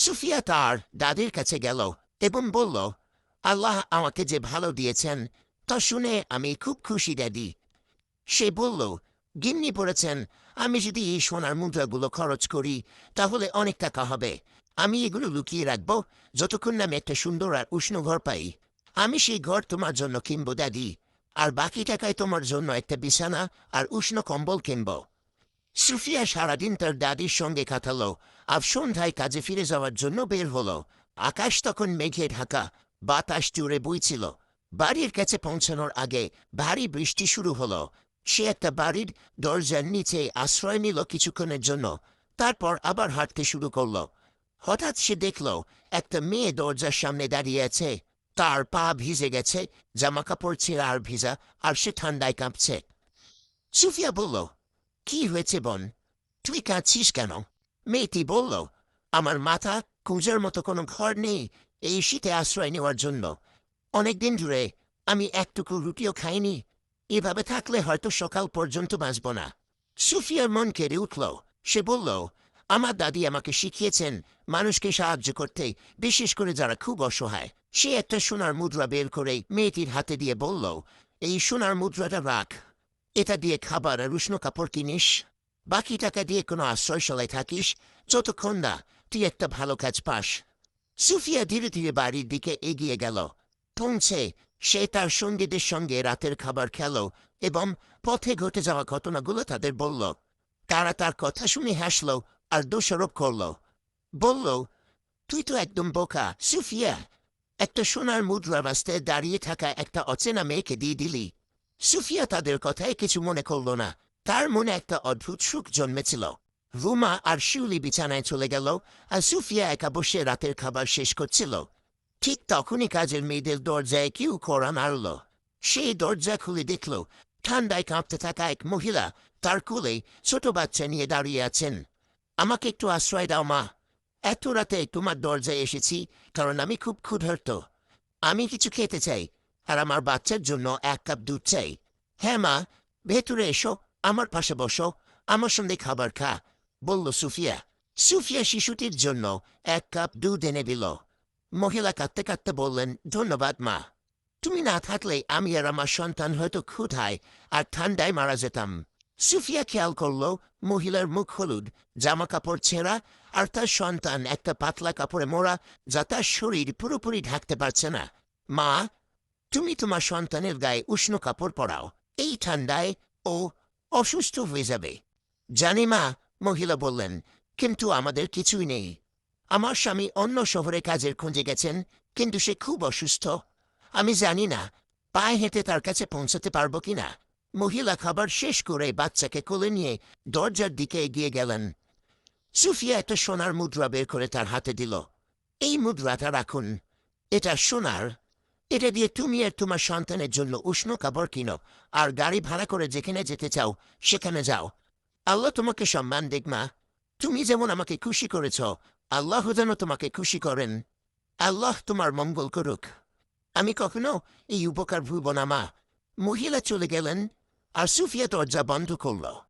সুফিয়া তার দাদির কাছে গেল এবং বলল আল্লাহ আমাকে যে ভালো দিয়েছেন তা শুনে আমি খুব খুশি দাদি সে বলল গিন্নি পড়েছেন আমি যদি এই সোনার মুদ্রাগুলো খরচ করি তাহলে অনেক টাকা হবে আমি এগুলো লুকিয়ে রাখব যতক্ষণ না আমি একটা সুন্দর আর উষ্ণ ঘর পাই আমি সেই ঘর তোমার জন্য কিনবো দাদি আর বাকি টাকায় তোমার জন্য একটা বিছানা আর উষ্ণ কম্বল কিনবো সুফিয়া সারাদিন তার দাদির সঙ্গে কাটালো। আর সন্ধ্যায় কাজে ফিরে যাওয়ার জন্য বের হলো। আকাশ তখন মেঘে ঢাকা, বাতাস জুড়ে বইছিল। বাড়ির কাছে পৌঁছানোর আগে ভারী বৃষ্টি শুরু হলো। সে একটা বাড়ির দরজার নিচে আশ্রয় নিল কিছুক্ষণের জন্য। তারপর আবার হাঁটতে শুরু করল। হঠাৎ সে দেখল, একটা মেয়ে দরজার সামনে দাঁড়িয়ে আছে। তার পা ভিজে গেছে জামা কাপড় ছেঁড়া আর ভিজা, আর সে ঠান্ডায় কাঁপছে। সুফিয়া বলল কি হয়েছে বোন তুই কাঁদছিস কেন? মেয়েটি বলল, আমার মাথা কুঁজার মতো কোনো ঘর নেই। এই শীতে আশ্রয় নেওয়ার জন্য। অনেকদিন ধরে আমি একটুকু রুটিও খাইনি। এভাবে থাকলে হয়তো সকাল পর্যন্ত বাঁচব না। সুফিয়ার মন কেড়ে উঠল। সে বলল, আমার দাদি আমাকে শিখিয়েছেন মানুষকে সাহায্য করতে, বিশেষ করে যারা খুব অসহায়। সে একটা সোনার মুদ্রা বের করে মেয়েটির হাতে দিয়ে বলল, এই সোনার মুদ্রাটা রাখ। এটা দিয়ে খাবার আর উষ্ণ কাপড় কিনিস। বাকি টাকা দিয়ে কোনো আশ্রয়শালায় থাকিস। যতক্ষণ না তুই একটা ভালো কাজ পাস। সুফিয়া ধীরে ধীরে বাড়ির দিকে এগিয়ে গেল। পৌঁছে সে তার সঙ্গীদের সঙ্গে রাতের খাবার খেল এবং পথে ঘটে যাওয়া ঘটনাগুলো তাদের বলল। তারা তার কথা শুনে হাসল আর দোষারোপ করল। বলল, তুই তো একদম বোকা, সুফিয়া। একটা সোনার মুদ্রা রাস্তায় দাঁড়িয়ে থাকা একটা অচেনা মেয়েকে দিয়ে দিলি। সুফিয়া তাদের কথায় কিছু মনে করল না তার মনে একটা অদ্ভুত সুখ জন্মেছিল রুমা আর শিউলি বিছানায় চলে গেল আর সুফিয়া একা বসে রাতের খাবার শেষ করছিল ঠিক তখনই কাজের মেয়েদের দরজায় কেউ করা নাড়ল সেই দরজা খুলে দেখল ঠান্ডায় কাঁপতে থাকা এক মহিলা তার কোলে ছোট বাচ্চা নিয়ে দাঁড়িয়ে আছেন। আমাকে একটু আশ্রয় দাও, মা। এত রাতে তোমার দরজায় এসেছি, কারণ আমি খুব ক্ষুধার্ত। আমি কিছু খেতে চাই। আর আমার বাচ্চার জন্য এক কাপ দুধ চাই। হ্যাঁ মা, ভেতরে এসো, আমার পাশে বসো, আমার সঙ্গে খাবার খা, বলল সুফিয়া। সুফিয়া শিশুটির জন্য এক কাপ দুধ এনে দিল। মহিলা কাঁদতে কাঁদতে বললেন, ধন্যবাদ, মা। তুমি না থাকলে আমি আর আমার সন্তান হয়তো ক্ষুধায় আর ঠান্ডায় মারা যেতাম। সুফিয়া খেয়াল করল, মহিলার মুখ হলুদ, জামা কাপড় ছেঁড়া আর তার সন্তান একটা পাতলা কাপড়ে মোড়া, যা তার শরীর পুরোপুরি ঢাকতে পারছে না। মা তুমি তোমার সন্তানের গায়ে উষ্ণ কাপড় পরাও এই ঠান্ডায় ও অসুস্থ হয়ে যাবে জানি মা মহিলা বললেন কিন্তু আমাদের কিছুই নেই আমার স্বামী অন্য শহরে কাজের খুঁজে গেছেন কিন্তু সে খুব অসুস্থ আমি জানি না পায়ে হেঁটে তার কাছে পৌঁছাতে পারব কিনা মহিলা খাবার শেষ করে বাচ্চাকে কোলে নিয়ে দরজার দিকে এগিয়ে গেলেন সুফিয়া একটা সোনার মুদ্রা বের করে তার হাতে দিল এই মুদ্রাটা রাখুন এটা সোনার এটা দিয়ে তুমি আর তোমার সন্তানের জন্য উষ্ণ কাপড় কিনো, আর গাড়ি ভাড়া করে যেখানে যেতে চাও, সেখানে যাও। আল্লাহ তোমাকে সম্মান দিক, মা। তুমি যেমন আমাকে খুশি করেছ, আল্লাহ যেন তোমাকে খুশি করেন। আল্লাহ তোমার মঙ্গল করুক। আমি কখনো এই উপকার ভুব না, মা। মহিলা চলে গেলেন, আর সুফিয়া দরজা বন্ধ করল।